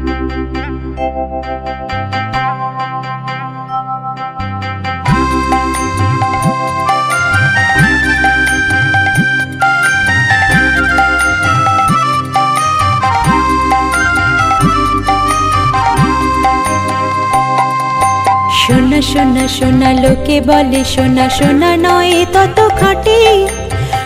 সোনা সোনা সোনা লোকে বলে সোনা সোনা নয় তত খাটি।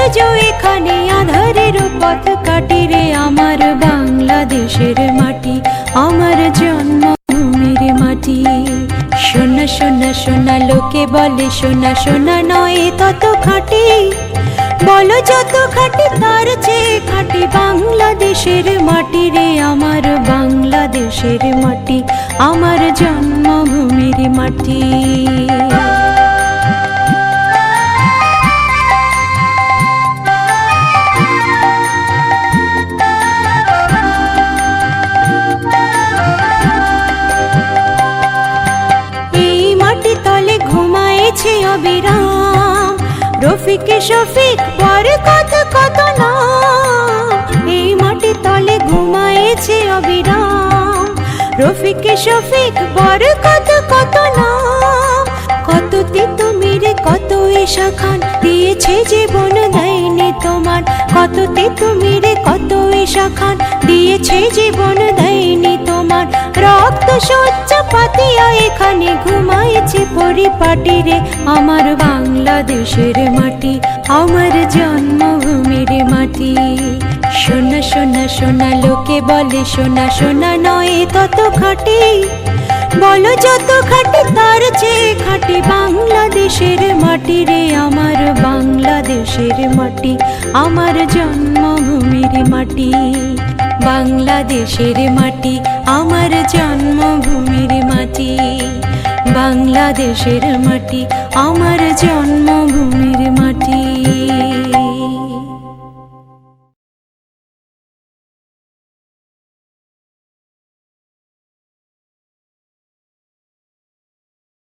সূর্য এখানে আধারের পথ কাটি রে আমার বাংলাদেশের মাটি, আমার জন্মভূমির মাটি। সোনা সোনা সোনা লোকে বলে সোনা সোনা নয় তত খাটি। বলো যত খাটি, তার চেয়ে খাটি বাংলাদেশের মাটি রে, আমার বাংলাদেশের মাটি, আমার জন্মভূমির মাটি। অবিরাম। রফিক, শফিক, পর কত কত নাম। এই মাটি তলে ঘুমায়েছে অবিরাম। রফিক, শফিক কত কত নাম। কত তিতুমিরে, কত খান দিয়েছে জীবন দেয়নি তোমার। কত তিতুমিরে, কত ঈশা খান দিয়েছে জীবন দেয়নি তোমার। রক্ত সজ্জা পাতিয়া এখানে পরিপাটি রে আমার বাংলাদেশের মাটি, আমার জন্মভূমির মাটি। সোনা সোনা সোনা লোকে বলে সোনা সোনা নয় তত খাটি। বলো যত খাটি তার চেয়ে খাটি বাংলাদেশের মাটি রে আমার বাংলাদেশের মাটি, আমার জন্মভূমির মাটি। বাংলাদেশের মাটি, আমার জন্মভূমির মাটি। বাংলাদেশের মাটি, আমার জন্মভূমির মাটি।